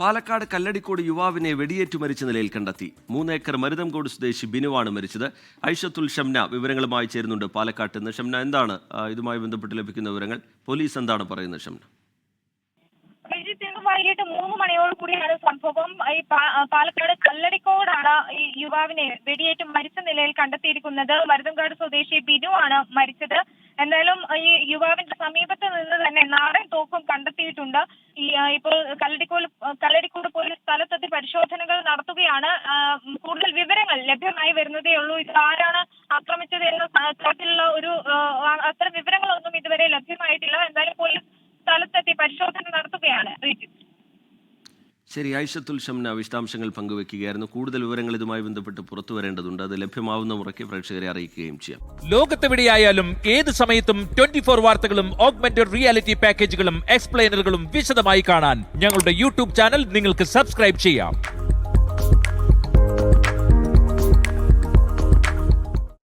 പാലക്കാട് കല്ലടിക്കോട് യുവാവിനെ വെടിയേറ്റു മരിച്ച നിലയിൽ കണ്ടെത്തി. മൂന്നേക്കർ മരുതംകോട് സ്വദേശി ബിനുവാണ് മരിച്ചത്. ഐഷത്തുൽ ഷംന വിവരങ്ങളുമായി ചേരുന്നുണ്ട് പാലക്കാട്ട് നിന്ന്. ഷംന എന്താണ് ഇതുമായി ബന്ധപ്പെട്ട് ലഭിക്കുന്ന വിവരങ്ങൾ? പോലീസ് എന്താണ് പറയുന്നത് ഷംന? വൈകിട്ട് മൂന്ന് മണിയോട് കൂടിയാണ് സംഭവം. ഈ പാലക്കാട് കല്ലടിക്കോടാണ് ഈ യുവാവിനെ വെടിയേറ്റ് മരിച്ച നിലയിൽ കണ്ടെത്തിയിരിക്കുന്നത്. മരുതങ്കാട് സ്വദേശി ബിനു ആണ് മരിച്ചത്. എന്തായാലും ഈ യുവാവിന്റെ സമീപത്ത് നിന്ന് തന്നെ നാടൻ തോക്കും കണ്ടെത്തിയിട്ടുണ്ട്. ഇപ്പോൾ കല്ലടിക്കോട് കല്ലടിക്കോട് പോലീസ് സ്ഥലത്തെത്തി പരിശോധനകൾ നടത്തുകയാണ്. കൂടുതൽ വിവരങ്ങൾ ലഭ്യമായി വരുന്നതേ ഉള്ളൂ ഇത് ആരാണ് ആക്രമിച്ചത് എന്ന തരത്തിലുള്ള ഒരു അത്തരം വിവരങ്ങളൊന്നും ഇതുവരെ ലഭ്യമായിട്ടില്ല എന്തായാലും പോലീസ് സ്ഥലത്തെത്തി പരിശോധന നടത്തുകയാണ് ശ്രീജിത്ത് ശരി ഐഷത്തുൽ ഷംന വിശദാംശങ്ങൾ പങ്കുവെക്കുകയായിരുന്നു കൂടുതൽ വിവരങ്ങൾ ഇതുമായി ബന്ധപ്പെട്ട് പുറത്തു വരേണ്ടതുണ്ട്. അത് ലഭ്യമാവുന്ന മുറയ്ക്ക് പ്രേക്ഷകരെ അറിയിക്കുകയും ചെയ്യാം. ലോകത്തെവിടെയായാലും ഏത് സമയത്തും ട്വന്റി ഫോർ വാർത്തകളും ഓഗ്മെന്റഡ് റിയാലിറ്റി പാക്കേജുകളും എക്സ്പ്ലെയിനറുകളും വിശദമായി കാണാൻ ഞങ്ങളുടെ യൂട്യൂബ് ചാനൽ നിങ്ങൾക്ക് സബ്സ്ക്രൈബ് ചെയ്യാം.